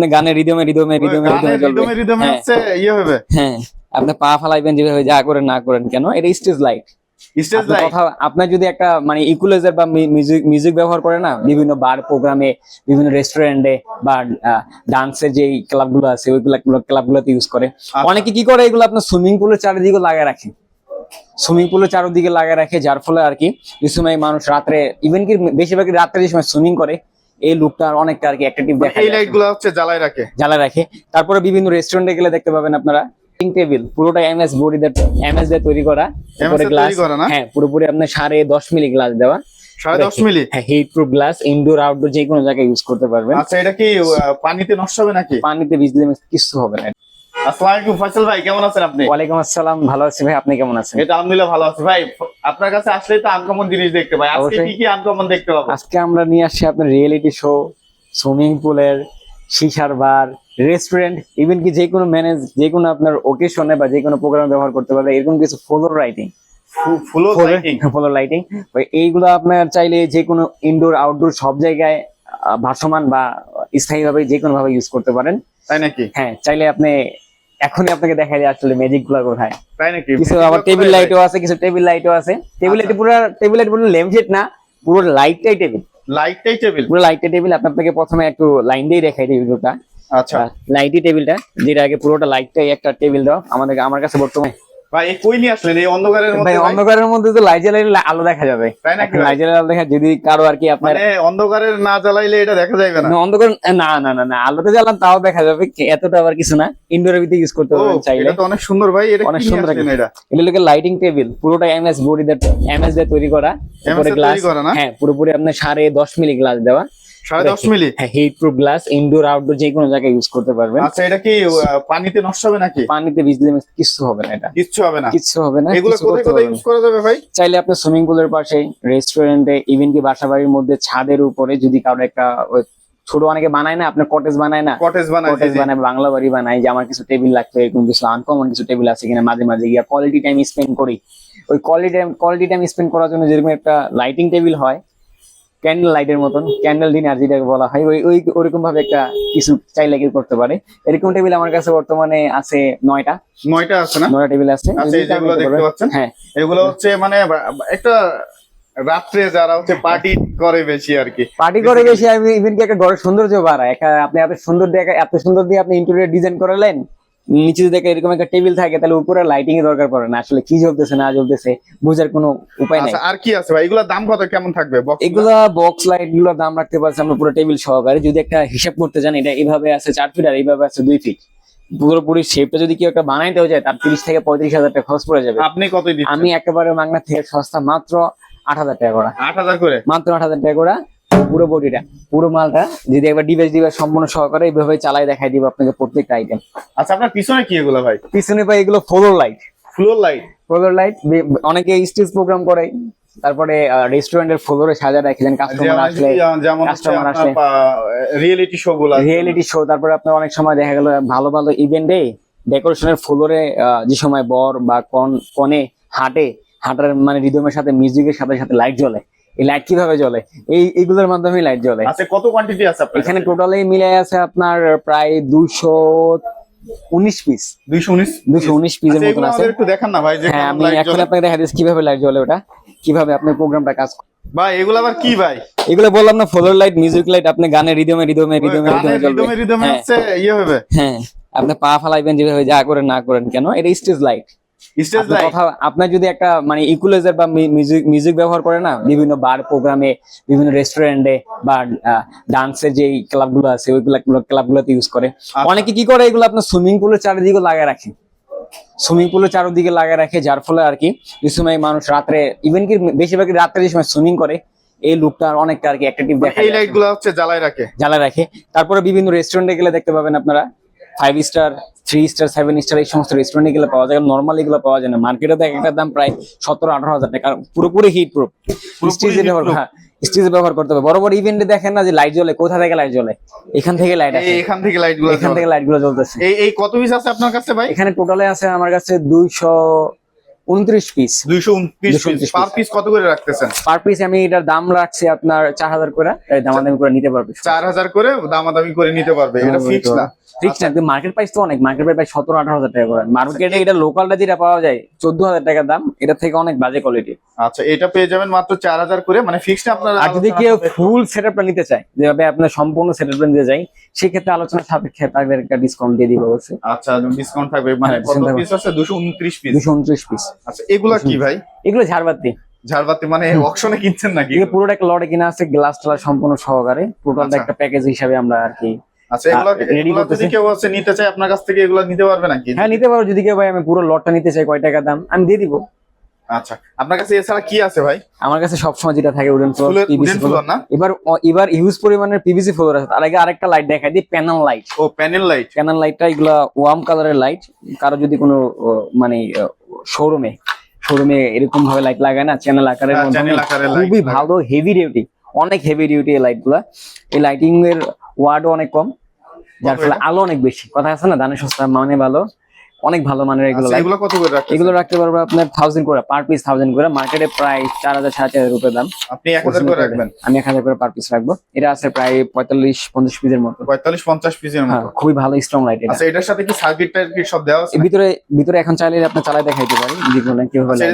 আপনি গানের রিদমে রিদমে রিদমে রিদমে রিদমে রিদমে হ্যাঁ। হচ্ছে ইয়ে হবে। হ্যাঁ। আপনি পা ফালাইবেন যেভাবে যা করেন না করেন কেন? এটা স্টেজ লাইট স্টেজ আপনার লাইট কথা আপনার যদি একটা মানে ইকুলাইজার বা মিউজিক মিউজিক ব্যবহার করে না বিভিন্ন বার প্রোগ্রামে বিভিন্ন রেস্টুরেন্টে বা ডান্সের যে ক্লাবগুলো আছে ওইগুলো ক্লাবগুলোতে ইউজ করে। অনেকে কি করে? এগুলো আপনার সুইমিং পুলের চারিদিকে লাগায় রাখে। সুইমিং পুলের চারিদিকে লাগায় রাখে যার ফলে আর কি যে সময় মানুষ রাত্রে ইভেন কি বেশিরভাগই রাত্রে যে সময় সুইমিং করে এই লুকটা অনেকটা আর কি অ্যাট্রাকটিভ দেখা এই লাইটগুলো লাইটগুলো হচ্ছে জ্বালায় রাখে। জ্বালায় রাখে। তারপরে বিভিন্ন রেস্টুরেন্টে গেলে দেখতে পাবেন আপনারা টেবিল পুরোটা এমএস বডি এমএস দিয়ে তৈরি করা। উপরে গ্লাস? হ্যাঁ পুরোপুরি আপনার সাড়ে দশ মিলি গ্লাস দেওয়া। সাড়ে দশ মিলি? হ্যাঁ heat proof glass indoor outdoor যে কোনো জায়গায় ইউজ করতে পারবেন। আচ্ছা এটা কি পানিতে নষ্ট হবে নাকি? পানিতে ভিজলে কিছু হবে না। আসসালামু ফয়সাল ভাই কেমন আছেন আপনি? ওয়ালাইকুম আসসালাম ভালো আছি ভাই আপনি কেমন আছেন? এটা আলহামদুলিল্লাহ ভালো আছি ভাই। আপনার কাছে আসলেই তো আনকমন জিনিস দেখতে পাই। আজকে কি কি আনকমন দেখতে পাবো? আজকে আমরা নিয়ে আসছি আপনার রিয়েলিটি শো সুইমিং পুলের শিশার বার রেস্টুরেন্ট ইভেন কি যে কোনো ম্যানেজ যে কোনো আপনার ওকেশনে বা যে কোনো প্রোগ্রামে ব্যবহার করতে পারবে এরকম কিছু floor writing lighting floor lighting এইগুলো আপনার চাইলে যে কোনো ইনডোর আউটডোর সব জায়গায় ভাসমান বা স্থায়ীভাবে যে কোনো ভাবে ইউজ করতে পারেন। তাই নাকি? হ্যাঁ চাইলে আপনি এখনই আপনাকে দেখা যায় আসলে ম্যাজিকগুলা কোথায়। তাই নাকি? কিছু আবার টেবিল লাইটও আছে কিছু টেবিল লাইটও আছে। টেবিল লাইট পুরো টেবিল লাইট পুরো লেমজেট না পুরো লাইটটাই টেবিল লাইটটাই টেবিল পুরো লাইটটাই টেবিল আপনাকে প্রথমে একটু লাইন দিয়ে দেখাই দিই ভিডিওটা। আচ্ছা। লাইটই টেবিলটা যেটা আগে পুরোটা লাইটটাই একটা টেবিল দাও আমাদের আমার কাছে বর্তমানে ভাই কই নিয়ে আসলেন? এই অন্ধকারের মধ্যে ভাই? অন্ধকারের মধ্যে তো লাইট জ্বালাইলে আলো দেখা যাবে। তাই নাকি ভাই? লাইট জ্বালাইলে আলো দেখা যদি কারও আর কি আপনার মানে অন্ধকারের না জ্বালাইলে এটা দেখা যাবে না? না, অন্ধকার না না না না আলোতে জ্বালান তাও দেখা যাবে। এতটা আবার কিছু না। ইনডোরের ভিতরে ইউজ করতে ও পারবেন চাইলে। এটা তো অনেক সুন্দর ভাই এটা অনেক সুন্দর আসলেন এটা? এটা লোকে লাইটিং টেবিল পুরোটা এমএস বডি দিয়ে এমএস দিয়ে তৈরি করা। উপরে গ্লাস না? হ্যাঁ পুরোপুরি আপনার সাড়ে দশ মিলি গ্লাস দেওয়া। সাড়ে দশ মিলি? হ্যাঁ heat proof glass indoor outdoor যে কোনো জায়গায় ইউজ করতে পারবেন। আচ্ছা এটা কি পানিতে নষ্ট হবে নাকি? পানিতে ভিজলে কিছু হবে না এটা। কিচ্ছু হবে না। কিচ্ছু হবে না এগুলো কোথায় কোথায় ইউজ করা যাবে ভাই? চাইলে আপনি সুইমিং পুলের পাশে রেস্টুরেন্টে ইভেন কি বাসা বাড়ির মধ্যে ছাদের উপরে যদি কারও একটা ছোট অনেকে বানায় না আপনার কটেজ বানায় না কটেজ বানাই কটেজ বানায় বাংলা বাড়ি বানায় যে আমার কিছু টেবিল লাগবে এরকম কিছু আনকমন কিছু টেবিল আছে কিনা মাঝে মাঝে গিয়া কোয়ালিটি টাইম স্পেন্ড করি। ওই quality time quality time spend করার জন্য যেরকম একটা লাইটিং টেবিল হয় ক্যান্ডেল লাইটের মতন ক্যান্ডেল ডিনার যেটাকে বলা হয় ওই ওই ওরকম ভাবে একটা কিছু চাইলে কেউ করতে পারে। এরকম টেবিল আমার কাছে বর্তমানে আছে নয়টা। নয়টা আছে না? নয়টা টেবিল আছে। যেগুলো দেখতে পাচ্ছেন? হ্যাঁ। এগুলো হচ্ছে মানে একটা রাত্রে যারা হচ্ছে পার্টি করে বেশি আর কি। পার্টি করে বেশি আমি ইভেন কি একটা ঘরের সৌন্দর্য বাড়ায়? একটা আপনি এত সুন্দর দেখা এত সুন্দর দিয়ে আপনি ইন্টেরিয়র ডিজাইন করালেন নিচে যদি দেখে এরকম একটা টেবিল থাকে তাহলে উপরে লাইটিং এর দরকার পড়ে না। আসলে কি জ্বলতেছে না জ্বলতেছে বোঝার কোনো উপায় নাই। আচ্ছা আর কি আছে ভাই? এগুলোর দাম কত? কেমন থাকবে? গুলো? এগুলা বক্স লাইটগুলোর দাম রাখতে পারছি আমরা পুরো টেবিল সহকারে। যদি একটা হিসাব করতে জানি এটা এইভাবে আছে চার ফিট আর এইভাবে আছে দুই ফিট পুরোপুরি শেপটা যদি কেউ একটা বানাইতে যায় তার তিরিশ থেকে পঁয়ত্রিশ হাজার টাকা খরচ পড়ে যাবে। আপনি কত আমি একেবারে মাগনা থেকে সস্তা মাত্র আট হাজার টাকা করা। আট হাজার করে? মাত্র আট হাজার টাকা করে। পুরো বডিটা পুরো মালটা যদি একবার ডিভাইস ডিভাইস সম্পূর্ণ সহকারে এইভাবে চালাই দেখাই দিব আপনাকে প্রত্যেকটা আইটেম আচ্ছা আপনার পিছনে কি এগুলো ভাই? পিছনে পাই এগুলো floor light floor light floor light অনেকে স্টেজ প্রোগ্রাম করে। তারপরে রেস্টুরেন্টের ফ্লোরে সাজা রাখলেন কাস্টমার আসলে যেমন customer আসলে। রিয়েলিটি শো গুলো রিয়েলিটি শো তারপরে আপনার অনেক সময় দেখা গেল ভালো ভালো ইভেন্টে ডেকোরেশনের ফ্লোরে যে সময় বর বা কন কনে হাঁটে হাঁটার মানে রিদমের সাথে মিউজিকের সাথে সাথে লাইট জ্বলে। এই লাইট কীভাবে জ্বলে? এই এগুলোর মাধ্যমে লাইট জ্বলে। আচ্ছা কত কোয়ান্টিটি আছে আপনার এখানে টোটালি মিলে আছে আপনার প্রায় দুশো উনিশ পিস দুইশো উনিশ? দুশো উনিশ পিসের মতন আছে। একটু দেখান না ভাই যে হ্যাঁ আমি এখন আপনাকে দেখা দিচ্ছি কীভাবে লাইট জ্বলে ওটা। কীভাবে আপনার প্রোগ্রামটা কাজ করে। ভাই এগুলো আবার কি ভাই? এগুলো বললাম না ফ্লোর লাইট মিউজিক লাইট আপনি গানের রিদমে রিদমে রিদমে রিদমে হ্যাঁ। হচ্ছে ইয়ে হবে। হ্যাঁ আপনি পা ফালাইবেন যেভাবে যা করেন না করেন কেন? এটা স্টেজ লাইট আপনার যদি একটা মানে ইকুলাইজার বা মিউজিক মিউজিক ব্যবহার করে না বিভিন্ন বার প্রোগ্রামে বিভিন্ন রেস্টুরেন্টে বা ডান্সের যে ক্লাবগুলো আছে ওইগুলো ক্লাবগুলোতে ইউজ করে অনেকে কি করে এগুলো আপনার সুইমিং পুলের চারিদিকে লাগিয়ে রাখে। সুইমিং পুলের চারিদিকে লাগিয়ে রাখে যার ফলে আর কি যে সময় মানুষ রাত্রে ইভেন কি বেশিরভাগই রাত্রে যে সময় সুইমিং করে এই লুকটা অনেকটা আর কি অ্যাট্রাকটিভ দেখা এই যায়। লাইটগুলো হচ্ছে জ্বালায় রাখে। জ্বালায় রাখে। তারপরে বিভিন্ন রেস্টুরেন্টে গেলে দেখতে পাবেন আপনারা five star three star seven star এই সমস্ত রেস্টুরেন্টে গেলে পাওয়া যায়। নর্মাল এগুলো পাওয়া যায় না। মার্কেটে তো একটা দাম প্রায় সতেরো আঠারো হাজার টাকা। পুরোপুরি হিট প্রুফ স্টেজে ব্যবহার proof। হ্যাঁ স্টেজে ব্যবহার করতে হবে। বড় বড় ইভেন্টে দেখেন না যে লাইট জ্বলে। কোথা থেকে লাইট জ্বলে? এখান থেকে লাইট আসে। এখান থেকে লাইটগুলো এখান থেকে লাইটগুলো জ্বলতেছে। এই এই কত পিস আছে আপনার কাছে ভাই? এখানে টোটালে আছে আমার কাছে দুইশো উনত্রিশ পিস দুইশো উনত্রিশ 229 পার পিস কত করে রাখতেছেন? পার পিস আমি এটার দাম রাখছি আপনার চার হাজার করে। দামাদামি করে নিতে পারবে। চার হাজার করে দামাদামি করে নিতে পারবে। এটা ফিক্স না। ফিক্স না মার্কেট প্রাইস তো অনেক। মার্কেট প্রাইস সতেরো আঠারো হাজার টাকা করে। মার্কেটে এটা লোকালটা যেটা পাওয়া যায় চোদ্দ হাজার টাকার দাম এটা থেকে অনেক বাজে কোয়ালিটি আচ্ছা এটা পেয়ে যাবেন মাত্র চার হাজার করে। মানে ফিক্সড আপনার আর যদি কেউ ফুল সেটআপটা নিতে চায় যেভাবে আপনার সম্পূর্ণ সেটআপটা নিতে চাই সেক্ষেত্রে আলোচনা সাপেক্ষে তাদের একটা ডিসকাউন্ট দিয়ে দিব অবশ্যই। আচ্ছা ডিসকাউন্ট থাকবে। মানে হ্যাঁ, কত পিস আছে? দুশো উনত্রিশ পিস দুশো উনত্রিশ পিস আচ্ছা এগুলা কি ভাই? এগুলো ঝাড়বাতি। ঝাড়বাতি মানে অকশনে কিনছেন নাকি? পুরোটা একটা লটে কিনা আছে গ্লাস টালার সম্পূর্ণ সহকারে। টোটালটা আচ্ছা। একটা প্যাকেজ হিসাবে আমরা আর কি আচ্ছা এগুলা এগুলা যদি কেউ আছে নিতে চায় আপনার কাছ থেকে এগুলা নিতে পারবে নাকি? হ্যাঁ নিতে যদি কেউ ভাই আমি পুরো লটটা নিতে চাই কয় টাকা দাম আমি দিয়ে দিব। আচ্ছা আপনার কাছে এছাড়া কি আছে ভাই? আমার কাছে সবসময় যেটা থাকে wooden floor PVC floor floor না? এবার পরিমাণের পিভিসি ফ্লোর আছে। তার আগে আরেকটা লাইট দেখাই দিই প্যানেল লাইট ও প্যানেল লাইট প্যানেল লাইটটা এগুলা ওয়ার্ম কালারের লাইট কারও যদি কোনো মানে শোরুমে শোরুমে এরকম ভাবে লাইট লাগায় না চ্যানেল আকারের হ্যাঁ, খুবই ভালো হেভি ডিউটি অনেক হেভি ডিউটি এই লাইটগুলা। এই লাইটিং এর ওয়ার্ডও অনেক কম। যার ফলে আলো অনেক বেশি। কথা আছে না? দানের সস্তা মানে ভালো অনেক ভালো মানের এগুলো আচ্ছা এগুলো কত করে রাখছেন এগুলো রাখতে পারব আপনার থাউজেন্ড করে পার পিস থাউজেন্ড করে। মার্কেটে প্রায় চার হাজার সাড়ে চার হাজার রুপে দাম। আপনি এক হাজার করে রাখবেন? আমি এক হাজার করে পার পিস রাখব। এটা আছে প্রায় পঁয়তাল্লিশ পঞ্চাশ পিসের মতো। পঁয়তাল্লিশ পঞ্চাশ পিসের হ্যাঁ মতো খুবই ভালো স্ট্রং লাইট এটা। আচ্ছা এটার সাথে কি সার্কিট টার্কিট সব দেওয়া আছে? ভিতরে ভিতরে এখন চাইলে আপনি চালাই দেখাইতে পারি বলেন কীভাবে আচ্ছা,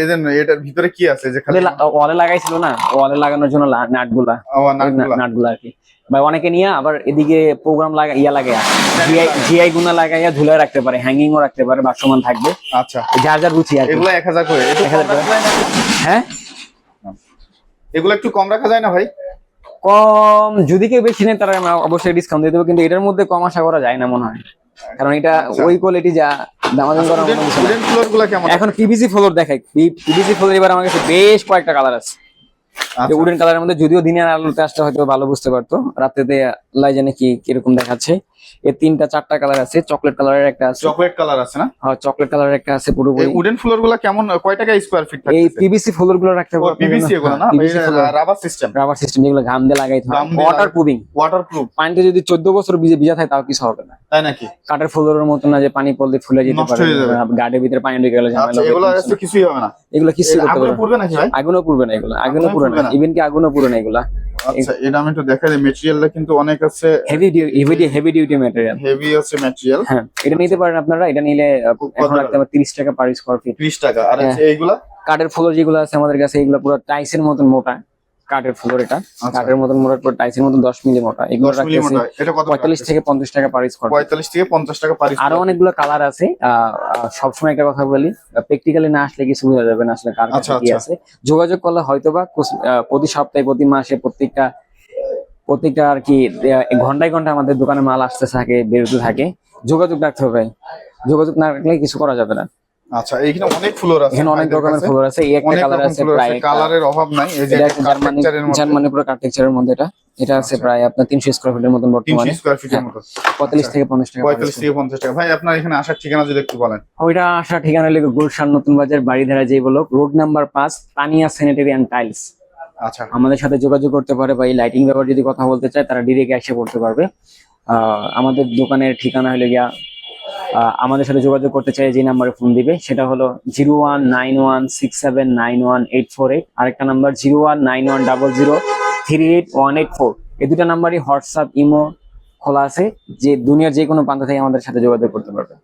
এই যে এটার ভিতরে কি আছে? যে খালি ওয়ালে লাগাইছিল না? ওয়ালে লাগানোর জন্য নাটগুলা। ও, নাটগুলা। নাটগুলা আর কি। বা অনেকে নিয়ে আবার এদিকে প্রোগ্রাম লাগা ইয়া লাগাইয়া জিআই জিআই গুনা লাগাইয়া ঝুলে রাখতে পারে হ্যাঙ্গিং ও রাখতে পারে বাসমান থাকবে। আচ্ছা। যার যার রুচি আর এগুলো এক হাজার করে। একটু 1000 কম রাখা যায় না? হ্যাঁ? এগুলো একটু কম রাখা যায় না ভাই? কম যদি কেউ বেশি নেয় তারা অবশ্যই ডিসকাউন্ট দিয়ে দেবো কিন্তু এটার মধ্যে কম আশা করা যায় না মনে হয়। কারণ এটা আচ্ছা। ওই কোয়ালিটি যা দামাদামগুলা কেমন? এখন পিভিসি ফ্লোর দেখাই। পিভিসি ফ্লোর এবার আমার কাছে বেশ কয়েকটা কালার আছে। আচ্ছা, উডেন কালারের মধ্যে, যদিও দিনের আলোতে আসতে হয়তো ভালো বুঝতে পারতো। রাত্রেতে লাই জানে কি, কীরকম দেখাচ্ছে। এর তিনটা চারটা কালার আছে চকলেট কালারের একটা আছে। চকলেট কালার আছে না? হ্যাঁ চকলেট কালারের একটা আছে পুরোপুরি। উডেন ফ্লোরগুলা কেমন কয় টাকা স্কোয়ার ফিট এই পিভিসি ফ্লোরগুলো রাখতে ও পিভিসি এগুলো না? রাবার সিস্টেম রাবার সিস্টেম যেগুলো ঘাম দিয়ে লাগাইতে হয় ঘাম দিয়ে ওয়াটার প্রুফিং পানিতে যদি চোদ্দ বছর ভিজে ভিজা থাকে তাও কিছু হবে না। তাই নাকি? কাঠের ফ্লোরের মতো না যে পানি পড়লে ফুলে যেতে পারে গার্ডের ভিতরে পানি ঢুকে গেলে ঝামেলা আচ্ছা হবে, এগুলো আসলে কিছুই হবে না। এগুলো কিছু করতে পারবে পড়বে নাকি ভাই? আগুনও পুরবে না এগুলো। আগুনও পুড়বে না। না? ইভেন কি আগুনও পুরো না এগুলা। আচ্ছা এটা আমি একটু দেখাই মেটেরিয়ালটা কিন্তু অনেক আছে। Heavy heavy heavy duty material heavy আছে মেটেরিয়াল হ্যাঁ এটা নিতে পারেন আপনারা। এটা নিলে এখন? রাখতে আমার তিরিশ টাকা পার স্কোয়ার ফিট 30 টাকা। আর হ্যাঁ। এইগুলা? কাঠের ফ্লোর যেগুলো আছে আমাদের কাছে এগুলো পুরো টাইসের মতন মোটা। কাঠের ফ্লোর এটা। আচ্ছা। কাঠের মতন মোটা পুরো টাইসের মতন দশ মিলি মোটা। এগুলো 10 রাখতেছি মোটা। এটা কত পঁয়তাল্লিশ থেকে পঞ্চাশ টাকা পার স্কোয়ার 45 থেকে 50 টাকা পার আরও অনেকগুলো কালার আছে। আহ, সবসময় একটা কথা বলি প্র্যাকটিক্যালি না আসলে কিছু বোঝা যাবে না আসলে কার কাছে আচ্ছা, কি আচ্ছা। আছে। যোগাযোগ করলে হয়তো বা প্রতি সপ্তাহে প্রতি মাসে প্রত্যেকটা প্রত্যেকটা আর কি ঘন্টায় ঘন্টায় আমাদের দোকানে মাল আসতে থাকে বেরোতে থাকে। যোগাযোগ রাখতে হবে। যোগাযোগ না রাখলে কিছু করা যাবে না। আচ্ছা এইখানে অনেক ফ্লোর আছে এখানে অনেক রকমের ফ্লোর আছে এই একটা কালার আছে প্রায় কালারের অভাব নাই এই যে জার্মানি জার্মানি পুরো কার্টেকচারের মধ্যে এটা। এটা আছে আচ্ছা। প্রায় আপনার তিনশো স্কোয়ার ফিটের মতন বর্তমানে। 300 স্কয়ার ফিটের। মতো। পঁয়তাল্লিশ আচ্ছা। থেকে পঞ্চাশ টাকা 45 থেকে 50 টাকা। ভাই আপনার এখানে আসার ঠিকানা যদি একটু বলেন। ওইটা আসা ঠিকানা লেগে গুলশান নতুন বাজার বাড়িধারা যেই বলো রোড নাম্বার পাঁচ তানিয়া স্যানিটারি অ্যান্ড টাইলস আচ্ছা। আমাদের সাথে যোগাযোগ করতে পারে বা এই লাইটিং ব্যাপারে যদি কথা বলতে চায় তারা ডিরেক্ট এসে পড়তে পারবে। আমাদের দোকানের ঠিকানা হলো গিয়া আমাদের সাথে যোগাযোগ করতে চাই, যে নাম্বারে ফোন দিবে, সেটা হলো zero one nine one six seven nine one eight four eight. আরেকটা number, zero one nine one double zero three eight one eight four. এই দুটা নাম্বারই হোয়াটসঅ্যাপ, ইমো খোলা আছে, যে দুনিয়ার যে কোনো প্রান্ত থেকে আমাদের সাথে যোগাযোগ করতে পারবে।